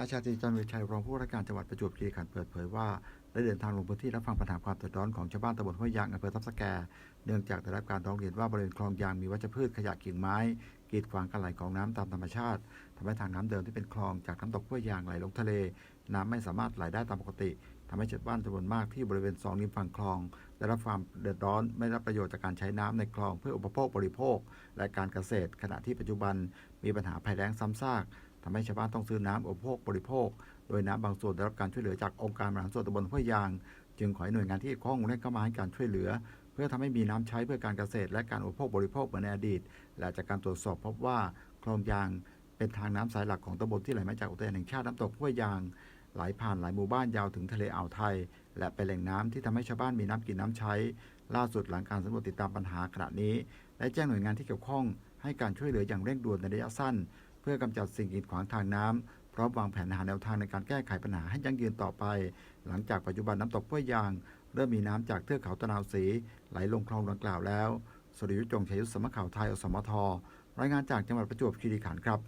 ราชาติจันทร์วิชัยรองผู้ว่าราชการจังหวัดประจวบคีรีขันธ์เปิดเผยว่าได้เดินทางลงพื้นที่รับฟังปัญหาความเดือดร้อนของชาวบ้านตำบลห้วยยางอำเภอทับสแก เนื่องจากได้รับการร้องเรียนว่าบริเวณคลองยางมีวัชพืชขยะกิ่งไม้กีดขวางการไหลของน้ำตามธรรมชาติทำให้ทางน้ำเดิมที่เป็นคลองจากน้ำตกห้วยยางไหลลงทะเล น้ำไม่สามารถไหลได้ตามปกติทำให้ชาวบ้านจำนวนมากที่บริเวณสองริมฝั่งคลอง ได้รับความเดือดร้อนไม่ได้รับประโยชน์จากการใช้น้ำในคลองเพื่ออุปโภคบริโภค และการเกษตร ขณะที่ปัจจุบันมีปัญหาภัยแล้งซ้ำซาก ทำให้ชาวบ้านต้องซื้อน้ำอุปโภคบริโภค โดยน้ำบางส่วนได้รับการช่วยเหลือจากองค์การบริหารส่วนตำบลห้วยยาง จึงขอให้หน่วยงานที่เกี่ยวข้องเร่งเข้ามาให้การช่วยเหลือ เพื่อทำให้มีน้ำใช้เพื่อการเกษตร และการอุปโภคบริโภคเหมือนในอดีต และจากการตรวจสอบพบว่าคลองยางเป็นทางน้ำสายหลักของตำบลที่ไหลมาจากอุทยานแห่งชาติน้ำตกห้วยยางไหลผ่านหลายหมู่บ้านยาวถึงทะเลอ่าวไทย และเป็นแหล่งน้ำที่ทำให้ชาวบ้านมีน้ำกินน้ำใช้ ล่าสุดหลังการสำรวจติดตามปัญหาขณะนี้ได้แจ้งหน่วยงานที่เกี่ยวข้องให้การช่วยเหลืออย่างเร่งด่วนในระยะสั้น พื่อกำจัดสิ่งกีดขวางทางน้ำพร้อมวางแผนหาแนวทางในการแก้ไขปัญหาให้ยั่งยืนต่อไป หลังจากปัจจุบันน้ำตกห้วยยาง เริ่มมีน้ำจากเทือกเขาตะนาวศรีไหลลงคลองดังกล่าวแล้ว สริยุทธจงชัยยุทธสมข่าวไทยอสมทรายงานจากจังหวัดประจวบคีรีขันธ์ครับ